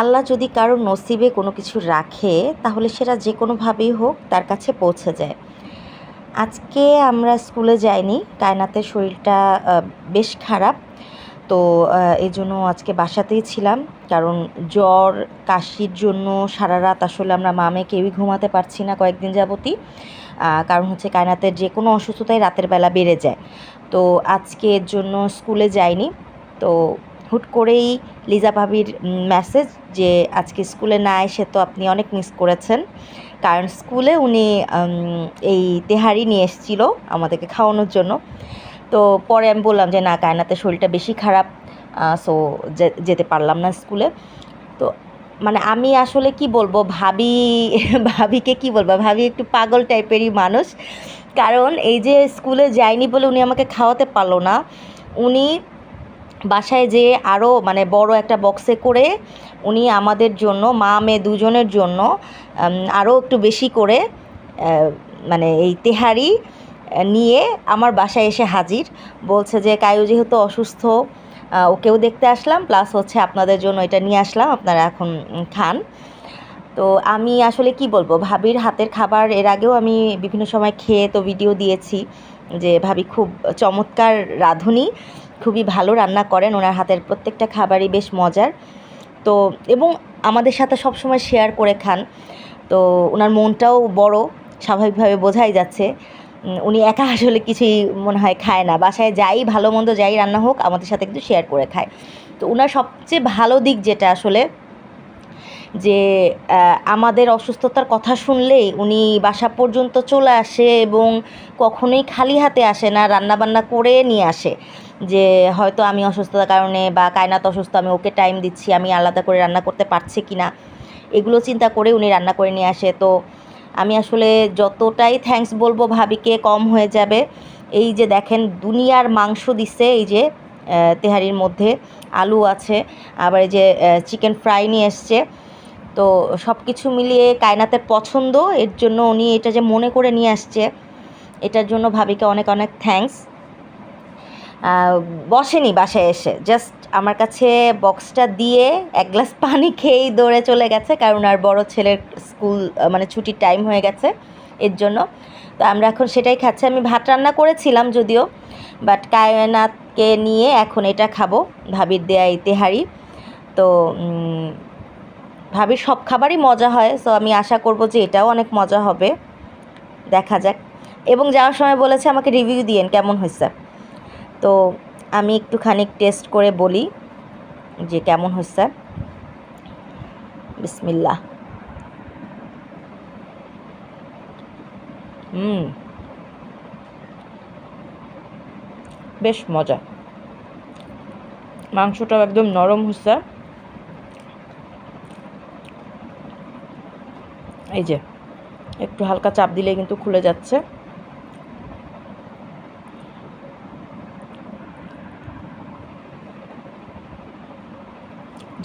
আল্লাহ যদি কারও নসিবে কোনো কিছু রাখে, তাহলে সেটা যে কোনোভাবেই হোক তার কাছে পৌঁছে যায়। আজকে আমরা স্কুলে যাইনি, কায়নাতের শরীরটা বেশ খারাপ। তো এই জন্য আজকে বাসাতেই ছিলাম, কারণ জ্বর, কাশির জন্য সারা রাত আসলে আমরা মামে কেউই ঘুমাতে পারছি না কয়েকদিন যাবতই। কারণ হচ্ছে কায়নাতের যে কোনো অসুস্থতাই রাতের বেলা বেড়ে যায়। তো, আজকে এর জন্য স্কুলে যাইনি। তো হুট করেই লিজা ভাবির মেসেজ যে আজকে স্কুলে না এসে তো আপনি অনেক মিস করেছেন। কারণ স্কুলে উনি এই তেহারি নিয়ে এসেছিল আমাদেরকে খাওয়ানোর জন্য। তো পরে আমি বললাম যে, না, কায়নাতে শরীরটা বেশি খারাপ সো যেতে পারলাম না স্কুলে। তো মানে আমি আসলে কি বলব, ভাবি, ভাবিকে কি বলব, ভাবি একটু পাগল টাইপেরই মানুষ। কারণ এই যে স্কুলে যায়নি বলে উনি আমাকে খাওয়াতে পারল না, উনি বাসায় যেয়ে আরও মানে বড় একটা বক্সে করে উনি আমাদের জন্য, মা, মেয়ে দুজনের জন্য আরও একটু বেশি করে মানে এই তেহারি নিয়ে আমার বাসায় এসে হাজির। বলছে যে, কায়ু যেহেতু অসুস্থ ওকেও দেখতে আসলাম প্লাস হচ্ছে আপনাদের জন্য এটা নিয়ে আসলাম, আপনারা এখন খান। তো আমি আসলে কি বলব, ভাবির হাতের খাবার, এর আগেও আমি বিভিন্ন সময় খেয়ে তো ভিডিও দিয়েছি যে, ভাবি খুব চমৎকার রাঁধুনি। খুবই ভালো রান্না করেন, ওনার হাতের প্রত্যেকটা খাবারই বেশ মজার। তো, এবং আমাদের সাথে সবসময় শেয়ার করে খান। তো, ওনার মনটাও বড়, স্বাভাবিকভাবে বোঝাই যাচ্ছে। উনি একা আসলে কিছুই মনে হয় খায় না। বাসায় যাই ভালো মন্দ যাই রান্না হোক, আমাদের সাথে কিন্তু শেয়ার করে খায়। তো, ওনার সবচেয়ে ভালো দিক যেটা আসলে, যে আমাদের অসুস্থতার কথা শুনলেই উনি বাসা পর্যন্ত চলে আসে এবং কখনোই খালি হাতে আসে না রান্না বান্না করে নিয়ে আসে। যে হয়তো আমি অসুস্থতার কারণে বা কায়নাত অসুস্থ, আমি ওকে টাইম দিচ্ছি, আমি আলাদা করে রান্না করতে পারছি কি না এগুলো চিন্তা করে উনি রান্না করে নিয়ে আসে। তো আমি আসলে যতটাই থ্যাঙ্কস বলব ভাবিকে, কম হয়ে যাবে। এই যে দেখেন, দুনিয়ার মাংস দিচ্ছে এই যে তেহারির মধ্যে আলু আছে, আবার এই যে চিকেন ফ্রাই নিয়ে এসছে। তো সব কিছু মিলিয়ে কায়নাতের পছন্দ, এর জন্য উনি এটা যে মনে করে নিয়ে আসছে, এটার জন্য ভাবিকে অনেক অনেক থ্যাঙ্কস বসেনি বাসায় এসে। জাস্ট আমার কাছে বক্সটা দিয়ে এক গ্লাস পানি খেয়েই দৌড়ে চলে গেছে, কারণ আর বড় ছেলের স্কুল মানে ছুটির টাইম হয়ে গেছে এর জন্য। তো আমরা এখন সেটাই খাচ্ছি। আমি ভাত রান্না করেছিলাম যদিও বাট কায়নাথকে নিয়ে এখন এটা খাব, ভাবির দেয়া এই তেহারি। তো ভাবির সব খাবারই মজা হয় সো আমি আশা করব যে এটাও অনেক মজা হবে। দেখা যাক। এবং যাওয়ার সময় বলেছে আমাকে রিভিউ দিয়েন, কেমন হয়েছে? তো আমি একটুখানি টেস্ট করে বলি যে কেমন হয়েছে বিসমিল্লা হুম। বেশ মজা। মাংসটাও একদম নরম হচ্ছে। এই যে, একটু হালকা চাপ দিলে কিন্তু খুলে যাচ্ছে।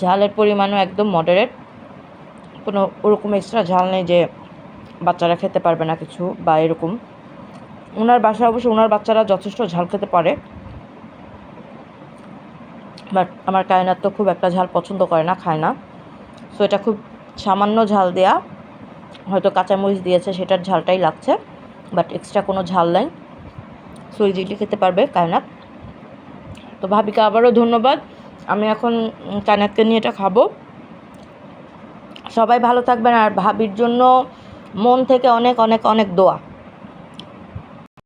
ঝালের পরিমাণও একদম মডারেট কোনো ওরকম এক্সট্রা ঝাল নেই যে বাচ্চারা খেতে পারবে না কিছু বা এরকম। ওনার বাসায় অবশ্য ওনার বাচ্চারা যথেষ্ট ঝাল খেতে পারে। বাট আমার কায়নাত তো খুব একটা ঝাল পছন্দ করে না, খায় না। সো এটা খুব সামান্য ঝাল দেয়া। হয়তো কাঁচামরিচ দিয়েছে, সেটার ঝালটাই লাগছে বাট এক্সট্রা কোনো ঝাল নাই। সো ইজিলি খেতে পারবে কায়নাত তো ভাবিকে, আবারও ধন্যবাদ। আমি এখন কানাতকে নিয়ে এটা খাব। সবাই ভালো থাকবেন আর ভাবির জন্য মন থেকে অনেক অনেক অনেক দোয়া।